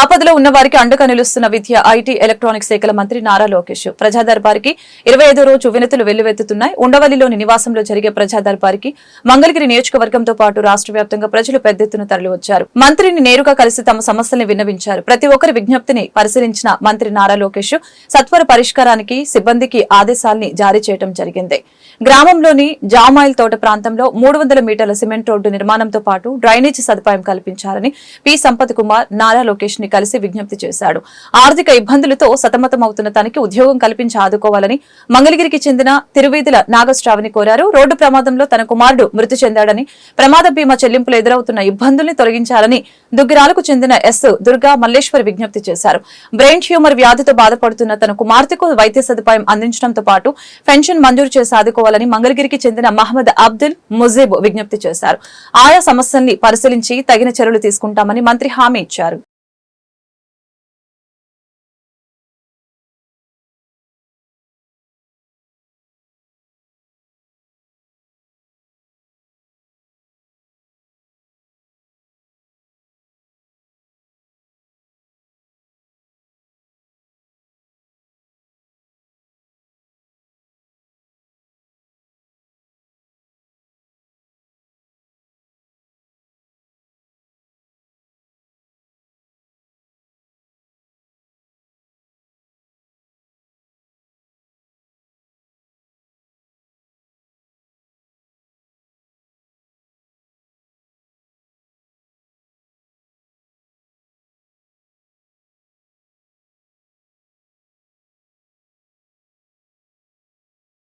ఆపదలో ఉన్న వారికి అండగా నిలుస్తున్న విద్య ఐటీ ఎలక్ట్రానిక్స్ శాఖల మంత్రి నారా లోకేష్. ప్రజాదర్బార్కి ఇరవై ఐదో రోజు వినతులు వెల్లువెత్తుతున్నాయి. ఉండవల్లిలోని నివాసంలో జరిగే ప్రజాదర్బార్కి మంగళగిరి నియోజకవర్గంతో పాటు రాష్ట్ర వ్యాప్తంగా ప్రజలు పెద్ద ఎత్తున తరలివచ్చారు. మంత్రిని నేరుగా కలిసి తమ సమస్యల్ని విన్నవించారు. ప్రతి ఒక్కరి విజ్ఞప్తిని పరిశీలించిన మంత్రి నారా లోకేష్ సత్వర పరిష్కారానికి సిబ్బందికి ఆదేశాల్ని జారీ చేయడం జరిగింది. గ్రామంలోని జామాయిల్ తోట ప్రాంతంలో మూడు వందల మీటర్ల సిమెంట్ రోడ్డు నిర్మాణంతో పాటు డ్రైనేజీ సదుపాయం కల్పించాలని పి. సంపత్ కుమార్ నారా లోకేష్ ని కలిసి విజ్ఞప్తి చేశాడు. ఆర్థిక ఇబ్బందులతో సతమతమవుతున్న తనకి ఉద్యోగం కల్పించి ఆదుకోవాలని మంగళగిరికి చెందిన తిరువీధుల నాగశ్రావిని కోరారు. రోడ్డు ప్రమాదంలో తన కుమారుడు మృతి చెందాడని ప్రమాద బీమా చెల్లింపులు ఎదురవుతున్న ఇబ్బందుల్ని తొలగించాలని దుగ్గిరాలకు చెందిన ఎస్ దుర్గా మల్లేశ్వరి విజ్ఞప్తి చేశారు. బ్రెయిన్ ట్యూమర్ వ్యాధితో బాధపడుతున్న తన కుమార్తెకు వైద్య సదుపాయం అందించడంతో పాటు పెన్షన్ మంజూరు చేసి ఆదుకోవాలని మంగళగిరికి చెందిన మహమ్మద్ అబ్దుల్ ముజీబ్ విజ్ఞప్తి చేశారు. ఆయా సమస్యల్ని పరిశీలించి తగిన చర్యలు తీసుకుంటామని మంత్రి హామీ ఇచ్చారు.